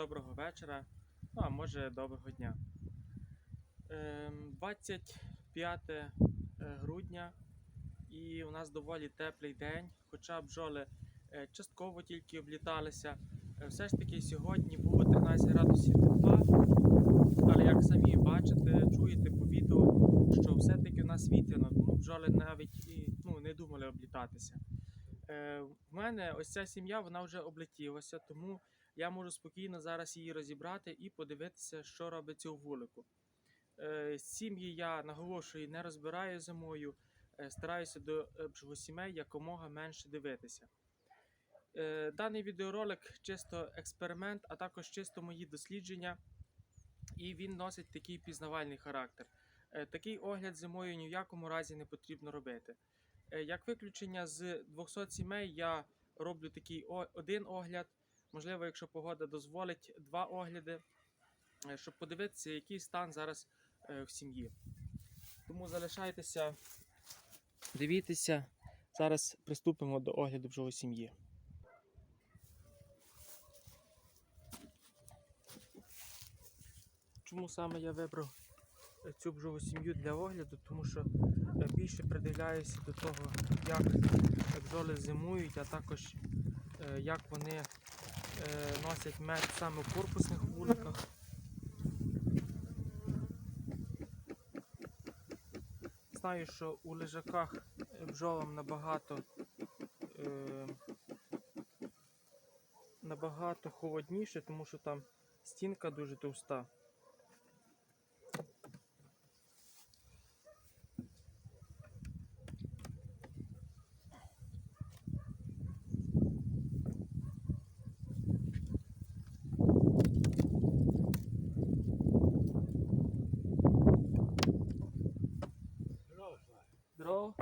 доброго вечора, ну а може доброго дня. Ем, 25 е, грудня і у нас доволі теплий день, хоча бджоли е, частково тільки обліталися. Е, Все ж таки сьогодні було 13 градусів тепла, але як самі бачите, чуєте по відео, що все-таки у нас вітряно, тому бджоли навіть і ну, не думали облітатися. В мене ось ця сім'я вона вже облетілася, тому я можу спокійно зараз її розібрати і подивитися, що робиться у вулику. Е, Сім'ї я наголошую, не розбираю зимою, е, стараюся до е, бджолосімей якомога менше дивитися. Даний відеоролик чисто експеримент, а також чисто мої дослідження, і він носить такий пізнавальний характер. Такий огляд зимою ні в якому разі не потрібно робити. Як виключення з 200 сімей я роблю такий один огляд, можливо, якщо погода дозволить, два огляди, е, щоб подивитися, який стан зараз е, в сім'ї. Тому залишайтеся, дивіться. Зараз приступимо до огляду бджоли сім'ї. Чому саме я вибрав е, цю бджолу сім'ю для огляду? Тому що більше придивляюся до того, як бджоли зимують, а також як вони носять мед саме в корпусних вуликах. Знаю, що у лежаках е, бджолам набагато, е, набагато холодніше, тому що там стінка дуже товста. Здорово. Здорово.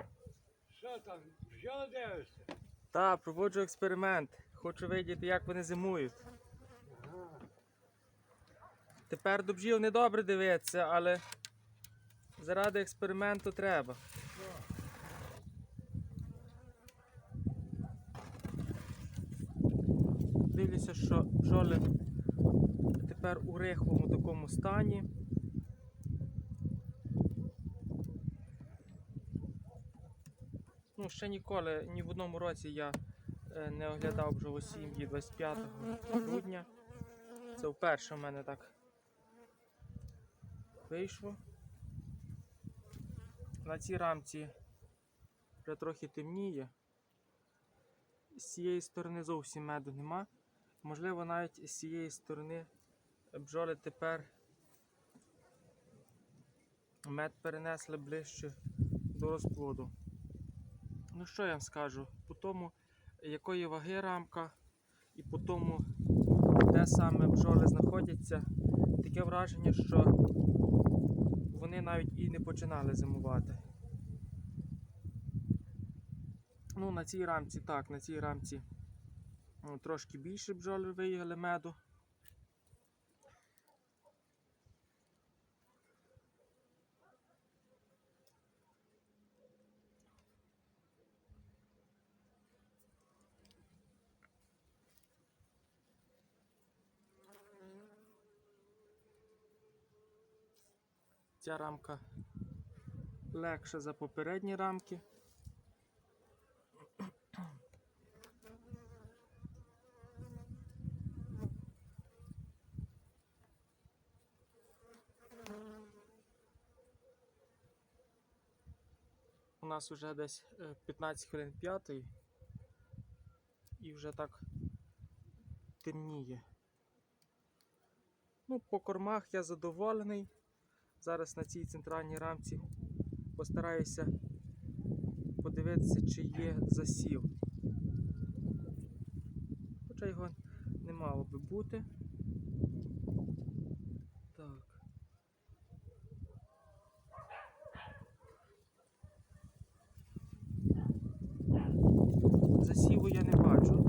Що там, бджоли дивишся? Так, проводжу експеримент. Хочу видіти, як вони зимують. Тепер до бджіл не добре дивитися, але заради експерименту треба. Дивлюся, що бджоли тепер у рихлому такому стані. Ну, ще ніколи, ні в одному році я е, не оглядав бджолосім'ї 25 грудня. Це вперше в мене так вийшло. На цій рамці вже трохи темніє. З цієї сторони зовсім меду нема. Можливо, навіть з цієї сторони бджоли тепер мед перенесли ближче до розплоду. Ну що я вам скажу? По тому, якої ваги рамка, і по тому, де саме бджоли знаходяться, таке враження, що вони навіть і не починали зимувати. Ну, на цій рамці, так, на цій рамці м, трошки більше бджоли виїгали меду. Ця рамка легша за попередні рамки. У нас вже десь е, 15 хвилин п'ятої і вже так темніє. Ну, по кормах я задоволений. Зараз на цій центральній рамці постараюся подивитися, чи є засів. Хоча його не мало би бути. Так. Засіву я не бачу.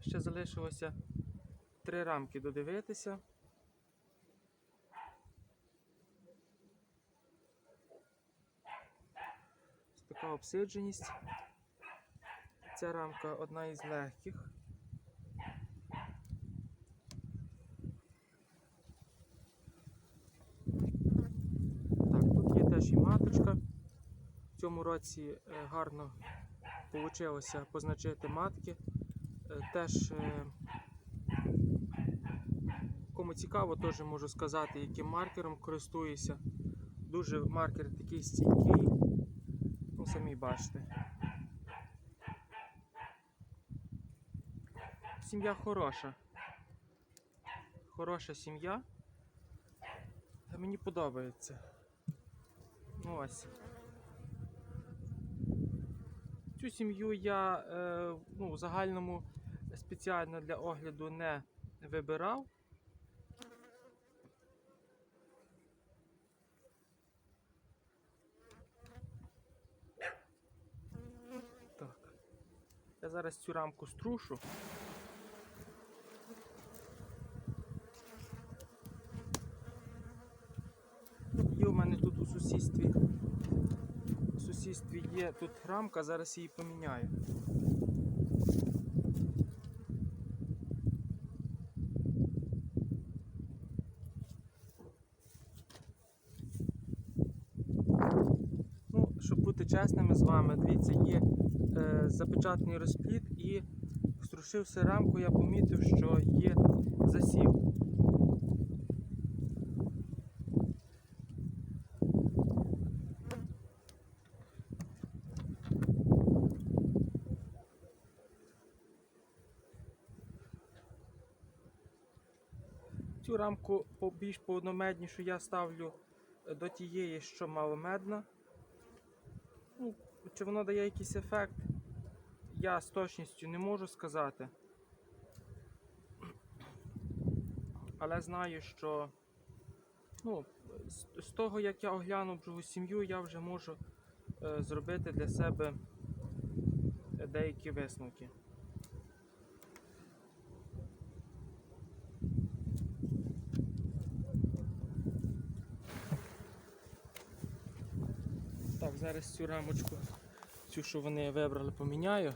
Ще залишилося три рамки додивитися. Така обсидженість. Ця рамка одна із легких. Тут є теж і маточка. В цьому році е, гарно вийшло позначити матки. Е, теж, е, кому цікаво, теж можу сказати, яким маркером користуюся. Дуже маркер такий стійкий. Ну, самі бачите. Сім'я хороша. Хороша сім'я. Та Мені подобається. Ось. Цю сім'ю я е, ну, в загальному спеціально для огляду не вибирав. Зараз цю рамку струшу. Є у мене тут у сусідстві. У сусідстві є тут рамка, зараз її поміняю. Ну, щоб бути чесними з вами, дивіться, є запечатаний розплід і струшивши рамку, я помітив, що є засів. Цю рамку більш по одномеднішу я ставлю е, до тієї, що маломедна. Ну, чи воно дає якийсь ефект, я з точністю не можу сказати. Але знаю, що ну, з, того, як я оглянув другу сім'ю, я вже можу е, зробити для себе деякі висновки. Так, зараз цю рамочку, цю, що вони вибрали, поміняю.